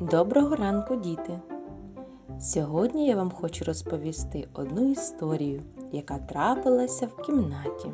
Доброго ранку, діти! Сьогодні я вам хочу розповісти одну історію, яка трапилася в кімнаті.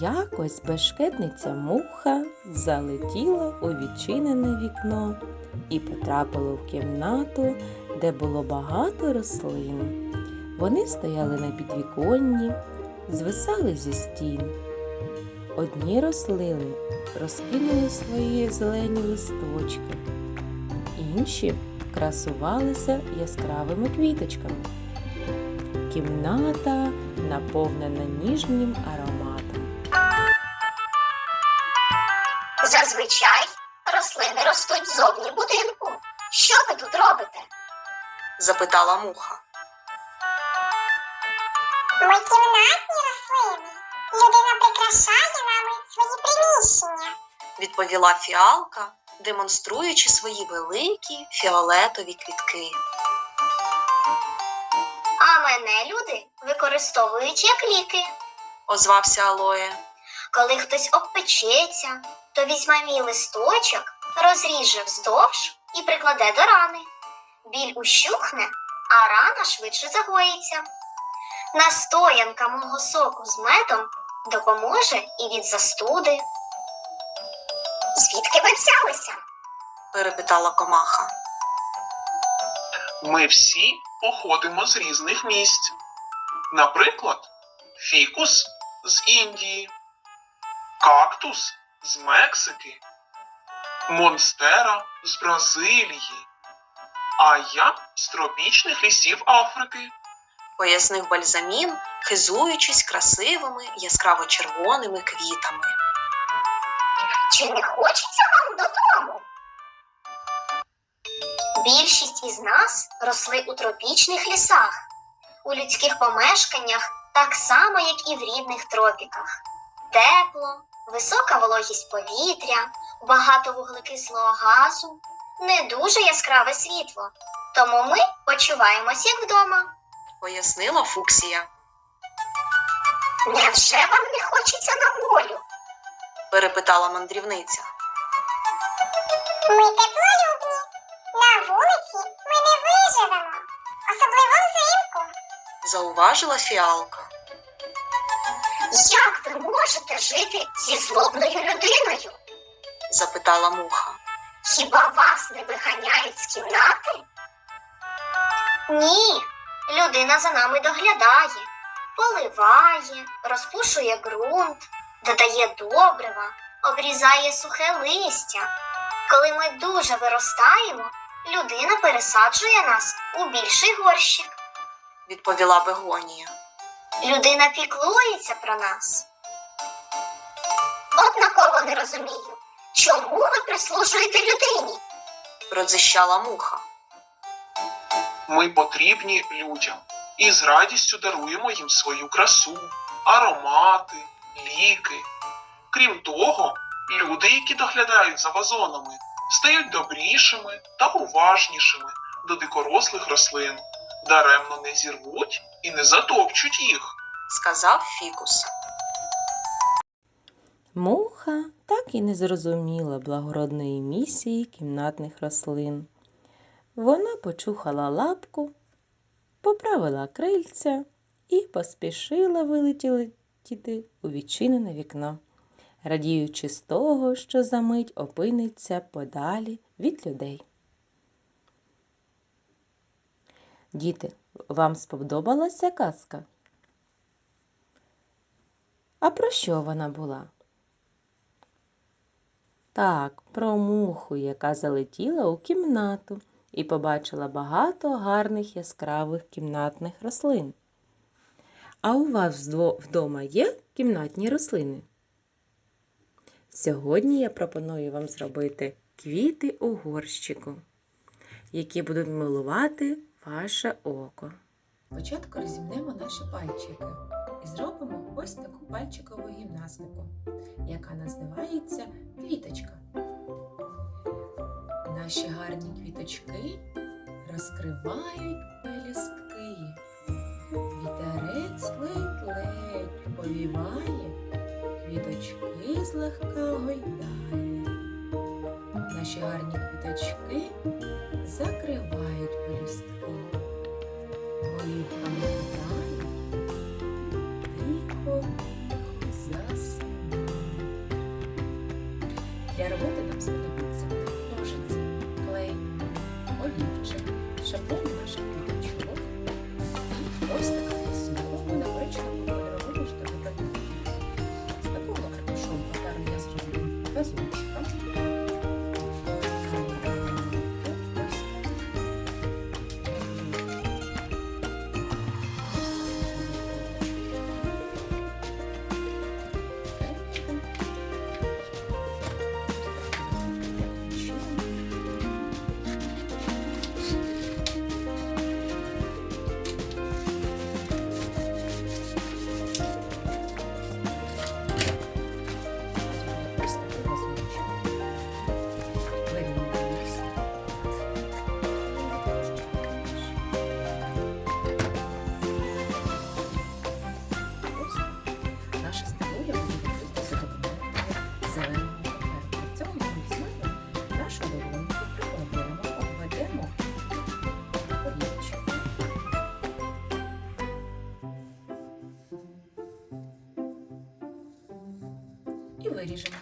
Якось бешкетниця муха залетіла у відчинене вікно і потрапила в кімнату, де було багато рослин. Вони стояли на підвіконні, звисали зі стін. Одні рослини розкинули свої зелені листочки, інші красувалися яскравими квіточками. Кімната наповнена ніжнім ароматом. Зазвичай рослини ростуть зовні будинку. Що ви тут робите? запитала муха. Ми кімнатні рослини. Людина прикрашає свої приміщення. Відповіла фіалка, демонструючи свої великі фіолетові квітки. А мене люди використовують як ліки. Озвався Алоє. Коли хтось обпечеться, то візьме мій листочок, розріже вздовж і прикладе до рани. Біль ущухне, а рана швидше загоїться. Настоянка мого соку з медом допоможе і від застуди. Звідки ви взялися? перепитала комаха. Ми всі походимо з різних місць. Наприклад, фікус з Індії, кактус з Мексики, монстера з Бразилії, а я з тропічних лісів Африки. Пояснив бальзамін, хизуючись красивими яскраво червоними квітами. Чи не хочеться вам додому? Більшість із нас росли у тропічних лісах, у людських помешканнях так само, як і в рідних тропіках. Тепло, висока вологість повітря, багато вуглекислого газу, не дуже яскраве світло. Тому ми почуваємось як вдома. Пояснила Фуксія. Невже вам не хочеться на волю? Перепитала мандрівниця. Ми теплолюбні. На вулиці ми не виживемо, особливо взимку. Зауважила фіалка. Як ви можете жити зі злобною людиною? Запитала муха. Хіба вас не виганяють з кімнати? Ні, людина за нами доглядає, поливає, розпушує ґрунт, додає добрива, обрізає сухе листя. Коли ми дуже виростаємо, людина пересаджує нас у більший горщик. Відповіла Бегонія. Людина піклується про нас. Однаково не розумію, чому ви прислужуєте людині? Продзищала муха. Ми потрібні людям і з радістю даруємо їм свою красу, аромати, ліки. Крім того, люди, які доглядають за вазонами, стають добрішими та уважнішими до дикорослих рослин, даремно не зірвуть і не затопчуть їх. Сказав Фікус. Муха так і не зрозуміла благородної місії кімнатних рослин. Вона почухала лапку, поправила крильця і поспішила вилетіти у відчинене вікно, радіючи з того, що за мить опиниться подалі від людей. Діти, вам сподобалася казка? А про що вона була? Так, про муху, яка залетіла у кімнату і побачила багато гарних яскравих кімнатних рослин. А у вас вдома є кімнатні рослини? Сьогодні я пропоную вам зробити квіти у горщику, які будуть милувати ваше око. Спочатку розімнемо наші пальчики і зробимо ось таку пальчикову гімнастику, яка називається квіточка наші гарні квіточки розкривають пелюстки. Вітерець ледь-ледь повіває, квіточки злегка гойдає. Наші гарні квіточки закривають пелюстки. і виріжемо.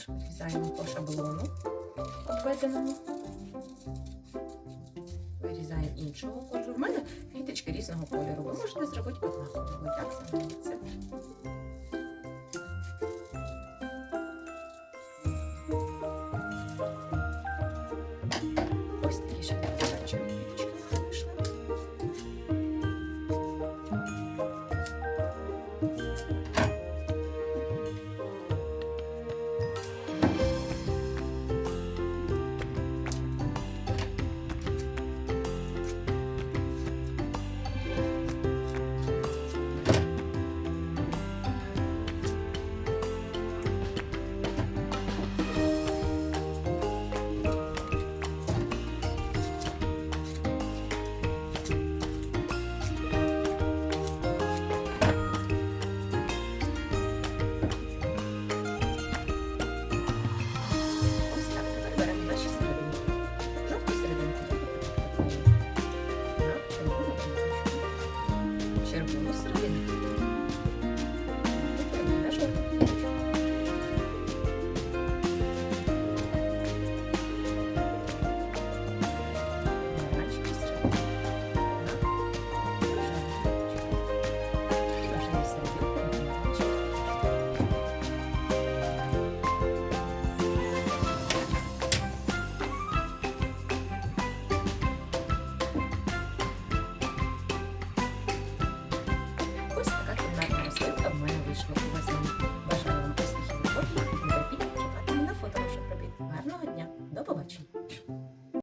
також вирізаємо по шаблону обведенному. Вирізаємо іншого кольору. У мене квіточки різного кольору. Ви можете зробити однаково. Так це.